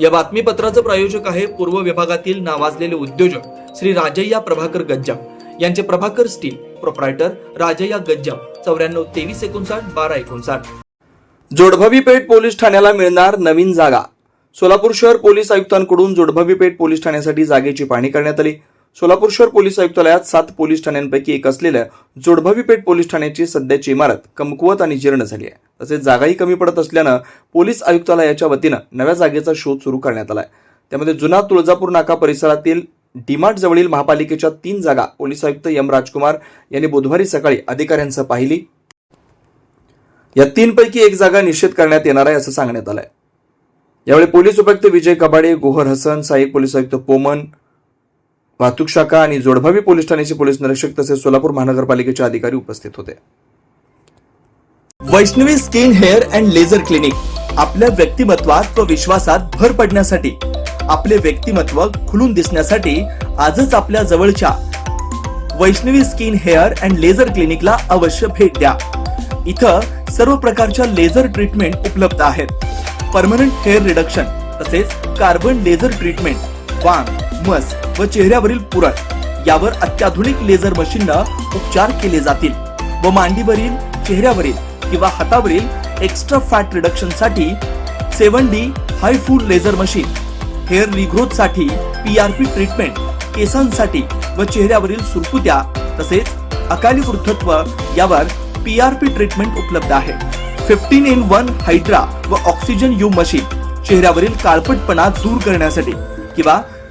या बातमीपत्राचं प्रायोजक आहे पूर्व विभागातील नावाजलेले उद्योजक श्री राजय्या प्रभाकर गज्जाम. यांचे प्रभाकर स्टील प्रोप्रायटर राजय्या गज्जाम. चौऱ्याण्णव तेवीस एकोणसाठ बारा एकोणसाठ. जोडभवी पेठ पोलीस ठाण्याला मिळणार नवीन जागा. सोलापूर शहर पोलीस आयुक्तांकडून जोडभवी पेठ पोलीस ठाण्यासाठी जागेची पाहणी करण्यात आली. सोलापूर शहर पोलीस आयुक्तालयात सात पोलीस ठाण्यांपैकी एक असलेल्या जोडभावी पेठ पोलीस ठाण्याची सध्याची इमारत कमकुवत आणि जीर्ण झाली आहे. तसेच जागाही कमी पडत असल्यानं पोलीस आयुक्तालयाच्या वतीनं नव्या जागेचा शोध सुरू करण्यात आलाय. त्यामध्ये जुना तुळजापूर नाका परिसरातील डीमार्ट जवळील महापालिकेच्या तीन जागा पोलीस आयुक्त एम राजकुमार यांनी बुधवारी सकाळी अधिकाऱ्यांसह पाहिली. या तीनपैकी एक जागा निश्चित करण्यात येणार आहे असं सांगण्यात आलंय. यावेळी पोलीस उपायुक्त विजय कबाडे गोहर हसन सहाय्यक पोलीस आयुक्त पोमन वाहतूक शाखा आणि जोडभावी पोलीस ठाण्याचे पोलीस निरीक्षक तसेच सोलापूर महानगरपालिकेचे अधिकारी उपस्थित होते. Vaishnavi skin hair and laser clinic आपल्या व्यक्तिमत्वात व विश्वासात भर पडण्यासाठी आपले व्यक्तिमत्व खुलून दिसण्यासाठी आजच आपल्या जवळच्या Vaishnavi skin hair and laser क्लिनिकला अवश्य भेट द्या. इथं सर्व प्रकारच्या लेझर ट्रीटमेंट उपलब्ध आहेत. परमनंट हेअर रिडक्शन तसेच कार्बन लेझर ट्रीटमेंट वांग मस व चेहऱ्यावरील पुरळ. यावर अत्याधुनिक लेझर मशीननं उपचार केले जातील व मांडीवरील चेहऱ्यावरील किंवा हातावरील एक्स्ट्रा फॅट रिडक्शनसाठी सेवन डी हाय फूड लेझर मशीन हेअर रिग्रोथसाठी पी ट्रीटमेंट केसांसाठी व चेहऱ्यावरील सुरकुत्या तसेच अकाली वृद्धत्व यावर पी आर पी ट्रीटमेंट उपलब्ध आहे. फिफ्टीन इन वन हायड्रा व ऑक्सिजन यू मशीन चेहऱ्यावरील काळपटपणा दूर करण्यासाठी किंवा